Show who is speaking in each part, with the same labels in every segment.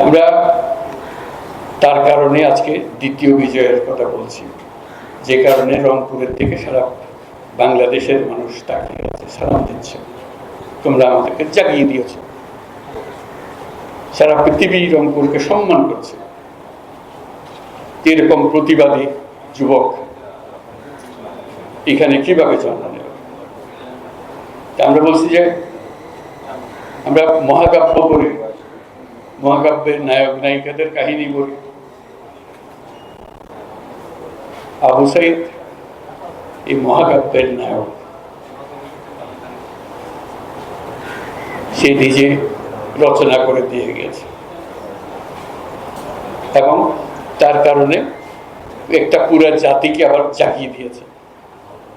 Speaker 1: আমরা তার কারণে আজকে দ্বিতীয় বিজয়ের কথা বলছি। যে কারণে রংপুরের থেকে সারা বাংলাদেশের মানুষ তাকিয়ে সালাম দিচ্ছে। তোমরা আমাদেরকে জাগিয়ে দিয়েছ। সারা পৃথিবী রংপুরকে সম্মান করছে। এরকম প্রতিবাদী যুবক এখানে কীভাবে জন্ম নেব? আমরা বলছি যে আমরা মহাকাব্য পড়ি মহাকাব্যের নায়ক নায়িকাদের কাহিনী পড়ি আবু সাইদ এই মহাকাব্যের নায়ক সে নিজে রচনা করে দিয়ে গেছে এবং তার কারণে একটা পুরো জাতিকে আবার জাগিয়ে দিয়েছে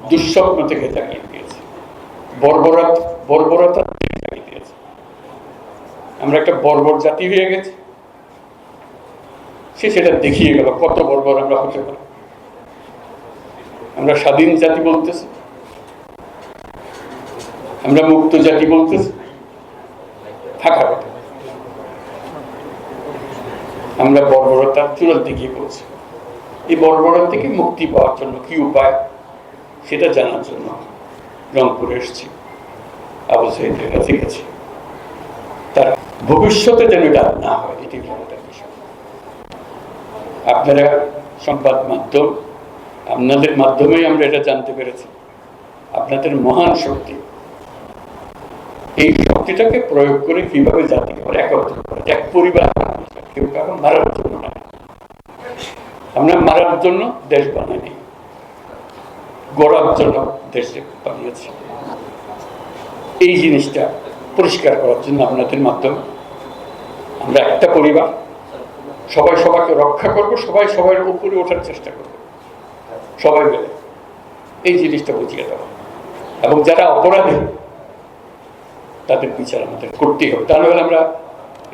Speaker 1: দুঃস্বপ্ন থেকে জাগিয়ে দিয়েছে বর্বরত বর্বরতা আমরা একটা বর্বর জাতি হয়ে গেছি। সে সেটা দেখিয়ে গেল, কত বর্বর আমরা হতে পারি। আমরা স্বাধীন জাতি বলতেছি। আমরা মুক্ত জাতি বলতেছি। থাকা আমরা বর্বরতার চূড়ান্ত গিয়ে পৌঁছি এই বর্বরতা থেকে মুক্তি পাওয়ার জন্য কি উপায়, সেটা জানার জন্য রংপুরে এসেছি। আবু সাইদের কাছে গেছি। ভবিষ্যতে যেন এটা না হয়, এটি আপনারা সংবাদ মাধ্যম, আপনাদের মাধ্যমেই আমরা এটা জানতে পেরেছি। আপনাদের মহান শক্তি। এই শক্তিটাকে প্রয়োগ করে কীভাবে জাতিকে আবার একত্র করে এক পরিবার কেউ কারও মারার জন্য না। আমরা মারার জন্য দেশ বানাইনি। গড়ার জন্য দেশ বানিয়েছি। এই জিনিসটা পরিষ্কার করার জন্য আপনাদের মাধ্যমে আমরা একটা পরিবার। সবাই সবাইকে রক্ষা করব, সবাই সবার উপরে ওঠার চেষ্টা করব। সবাই মিলে। এই জিনিসটা বুঝিয়ে দেওয়া এবং যারা অপরাধী, তাদের বিচার আমাদের করতেই হবে। তা নাহলে আমরা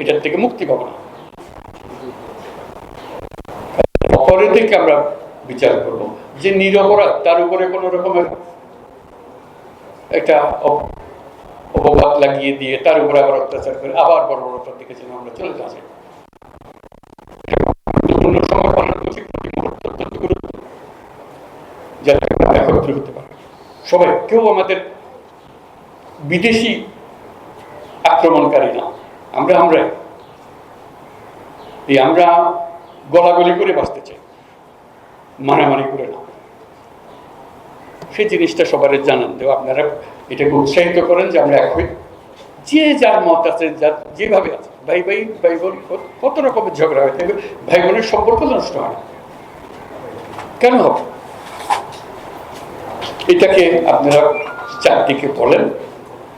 Speaker 1: এটার থেকে মুক্তি পাবো না। অপরাধীকে আমরা বিচার করব। যে নিরপরাধ, তার উপরে কোনো রকমের একটা অপবাদ লাগিয়ে দিয়ে তার উপরে আবার অত্যাচার করে আবার বর্বরতার দিকে যেন আমরা চলে যাচ্ছি। সবাই, কেউ আমাদের বিদেশি আক্রমণকারী না। আমরা আমরা। এই আমরা গলাগলি করে বাঁচতে চাই। মারামারি করে না। সেই জিনিসটা সবার জানান দেওয়া। আপনারা এটাকে উৎসাহিত করেন যে আমরা এক হই যে যার মত আছে, যার যেভাবে আছে, ভাই ভাই ভাই বোন, কত রকমের ঝগড়া হয়, কিন্তু ভাই বোনের সম্পর্ক নষ্ট হয় কেন হবে? এটাকে আপনারা চারদিকে বলেন,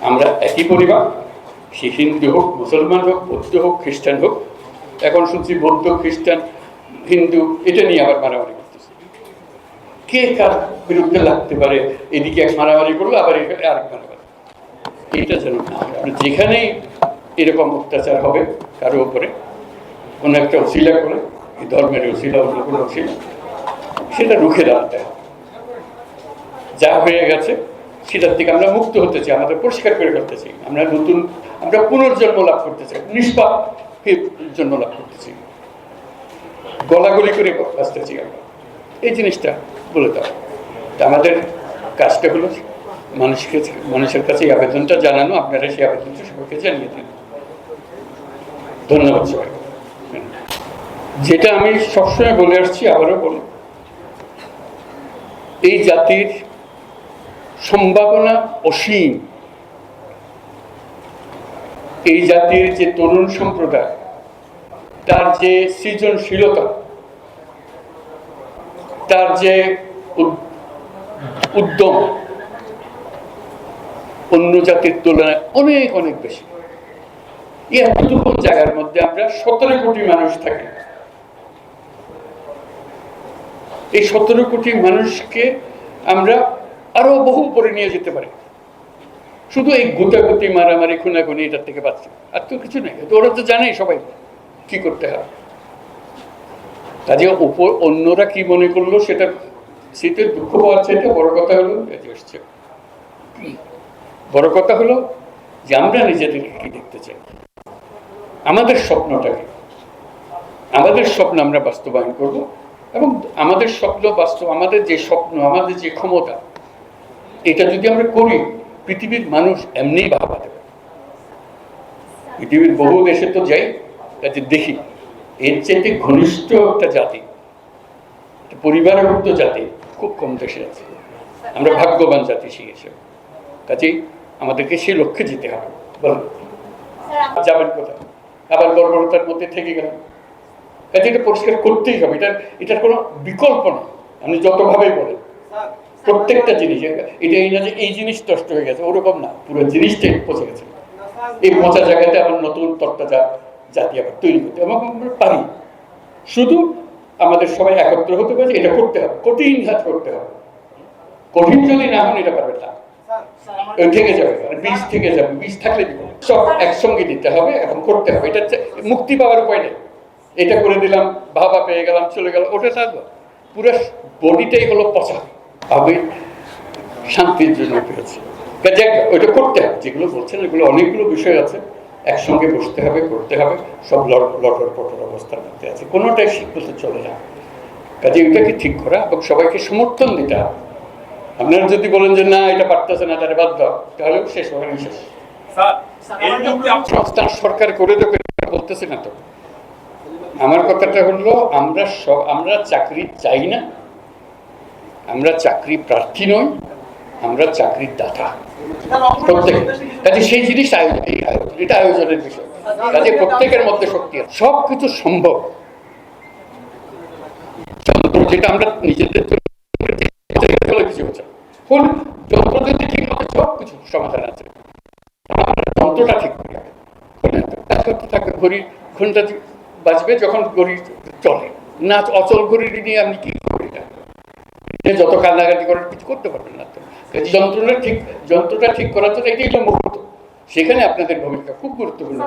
Speaker 1: আমরা একই পরিবার সে হিন্দু হোক, মুসলমান হোক, বৌদ্ধ হোক, খ্রিস্টান হোক, এখন শুনছি বৌদ্ধ, খ্রিস্টান, হিন্দু, এটা নিয়ে আবার মারামারি। কে কার বিরুদ্ধে লাগতে পারে? এদিকে এক মারামারি করল, আবার এখানে আরেক মারামারি। এইটা যেন যেখানেই এরকম অত্যাচার হবে কারও উপরে, কোনো একটা অশিলা করে, এই ধর্মের অশিলা অন্য কোনো অশিলা সেটা রুখে দাঁড়াতে হবে। যা হয়ে গেছে, সেটার থেকে আমরা মুক্ত হতে চাই, আমাদের পরিষ্কার করে ফেলতে চাই। আমরা নতুন, আমরা পুনর্জন্ম লাভ করতে চাই, নিষ্পাপ জন্ম লাভ করতে চাই। গলাগলি করে বাঁচতে চাই আমরা। এই জিনিসটা বলে দাও। তা আমাদের কাজটা হলো মানুষকে, মানুষের কাছে এই আবেদনটা জানানো, আপনারা সেই আবেদনটা সবাইকে জানিয়ে দিন। ধন্যবাদ সবাই যেটা আমি সবসময় বলে আসছি, আবারও বলি, এই জাতির সম্ভাবনা অসীম। এই জাতির যে তরুণ সম্প্রদায়, তার যে সৃজনশীলতা তার যে উদ্যম অন্য জাতির তুলনায় অনেক অনেক বেশি। এতটুকু জায়গার মধ্যে আমরা সতেরো কোটি মানুষ থাকি। এই সতেরো কোটি মানুষকে আমরা আরও বহু উপরে নিয়ে যেতে পারি। শুধু এই গুতাগুতি মারামারি, খুনাখুনি এটার থেকে বাঁচছে। আর তো কিছু নেই। ওরা তো জানেই সবাই কি করতে হবে কাজে উপর অন্যরা কি মনে করল সেটা শীতের দুঃখ পাওয়ার চাইতে বড় কথা হলো এসছে। বড় কথা হলো যে আমরা নিজেদেরকে কি দেখতে চাই আমাদের স্বপ্নটাকে, আমাদের স্বপ্ন আমরা বাস্তবায়ন করব এবং আমাদের স্বপ্ন বাস্তব, আমাদের যে স্বপ্ন, আমাদের যে ক্ষমতা, এটা যদি আমরা করি, পৃথিবীর মানুষ এমনিই ভাবা দেবে পৃথিবীর বহু দেশে তো যাই, কাজে দেখি এর চাইতে ঘনিষ্ঠ একটা জাতি পরিবারভুক্ত জাতি খুব কম দেশে আছে। আমরা ভাগ্যবান জাতি শিখেছি কাজেই আমাদেরকে সেই লক্ষ্যে যেতে হবে। বলুন। যাবেন কোথায়? আবার গর্বরতার মধ্যে থেকে গেলেন। কাজে এটা পরিষ্কার করতেই হবে। এটার এটার কোনো বিকল্প নেই আপনি যতভাবেই বলেন, প্রত্যেকটা জিনিস, এটা এই না যে এই জিনিস নষ্ট হয়ে গেছে, ওরকম না। পুরো জিনিসটাই পচে গেছে। এই পচা জায়গাতে আবার নতুন তত্ত্বজা জাতি আবার তৈরি করতে এবং আমরা পারি। শুধু আমাদের সবাই একত্র হতে পারে এটা করতে হবে কঠিন হাত করতে হবে। কঠিন যদি না হন এটা পারবে না। থেকে যাবে বীজ থেকে যাবে বীজ থাকলে সব একসঙ্গে দিতে হবে এবং করতে হবে এটা মুক্তি পাওয়ার উপায় নেই। এটা করে দিলাম ভাবা পেয়ে গেলাম চলে গেল ওটা থাকবে পুরো বডিটাই হলো পচা। হবে শান্তির জন্য পেয়েছে। ওইটা করতে হবে যেগুলো বলছেন এগুলো অনেকগুলো বিষয় আছে। একসঙ্গে বসতে হবে করতে হবে সব লটর পটর অবস্থার মধ্যে আছে। কোনোটাই শিক্ষতে চলে না। কাজে ওইটাকে ঠিক করা এবং সবাইকে সমর্থন দিতে হবে। আপনারা যদি বলেন যে না এটা পারতেছে না তাহলে বাদ দাও তাহলেও শেষ হবে শেষ।
Speaker 2: স্যার এই মুহূর্তে আপ-
Speaker 1: সংস্থান সরকার করে দেবে বলতেছে না তো। আমার কথাটা হলো আমরা সব আমরা চাকরি চাই না আমরা চাকরি প্রার্থী নই আমরা চাকরির দাতা। প্রত্যেক। কাজে সেই জিনিস আয়োজন এটা আয়োজনের বিষয়। কাজে প্রত্যেকের মধ্যে শক্তি আছে। সব কিছু সম্ভব যেটা আমরা নিজেদের। যন্ত্র যদি ঠিক সব কিছু সমাধান আছে যন্ত্রটা ঠিক। কাজ করতে থাকবে ঘড়ি ঘণ্টা বাজবে যখন ঘড়ি চলে না, অচল ঘড়ি নিয়ে আপনি কি এটা যত কান্নাকাটি করার কিছু করতে পারবেন না যন্ত্রটা ঠিক যন্ত্রটা ঠিক করার জন্য এটাই একটা মুহূর্ত। সেখানে আপনাদের ভূমিকা খুব গুরুত্বপূর্ণ।